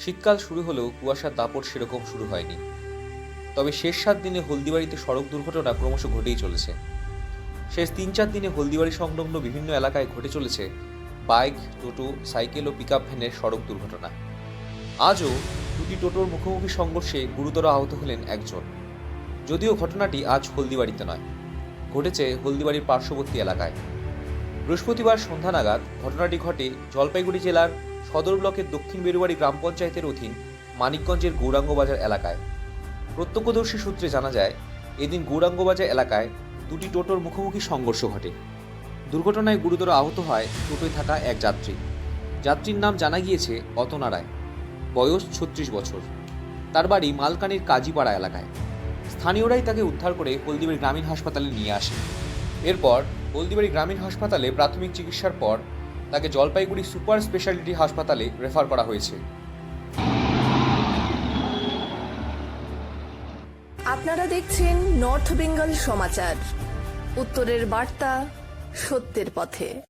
শীতকাল শুরু হলেও কুয়াশার দাপট সেরকম শুরু হয়নি। তবে শেষ সাত দিনে হলদিবাড়িতে সড়ক দুর্ঘটনা ক্রমশ ঘটেই চলেছে। শেষ তিন চার দিনে হলদিবাড়ি সংলগ্ন বিভিন্ন এলাকায় ঘটে চলেছে বাইক, টোটো, সাইকেল ও পিকআপ ভ্যানের সড়ক দুর্ঘটনা। আজও দুটি টোটোর মুখোমুখি সংঘর্ষে গুরুতর আহত হলেন একজন। যদিও ঘটনাটি আজ হলদিবাড়িতে নয়, ঘটেছে হলদিবাড়ির পার্শ্ববর্তী এলাকায়। বৃহস্পতিবার সন্ধ্যা নাগাদ ঘটনাটি ঘটে জলপাইগুড়ি জেলার সদর ব্লকের দক্ষিণ বেরুবাড়ি গ্রাম পঞ্চায়েতের অধীন মানিকগঞ্জের গৌরাঙ্গবাজার এলাকায়। প্রত্যক্ষদর্শী সূত্রে জানা যায়, এদিন গৌরাঙ্গবাজার এলাকায় দুটি টোটোর মুখোমুখি সংঘর্ষ ঘটে। দুর্ঘটনায় গুরুতর আহত হয় টোটোয় থাকা এক যাত্রী। যাত্রীর নাম জানা গিয়েছে অতনা রায়। বয়স ছত্রিশ বছর। তার বাড়ি মালকানির কাজীপাড়া এলাকায়। স্থানীয়রাই তাকে উদ্ধার করে হলদিবাড়ি গ্রামীণ হাসপাতালে নিয়ে আসে। এরপর হলদিবাড়ি গ্রামীণ হাসপাতালে প্রাথমিক চিকিৎসার পর তাকে জলপাইগুড়ি সুপার স্পেশালিটি হাসপাতালে রেফার করা হয়েছে। আপনারা দেখছেন নর্থ বেঙ্গল সমাচার। উত্তরের বার্তা সত্যের পথে।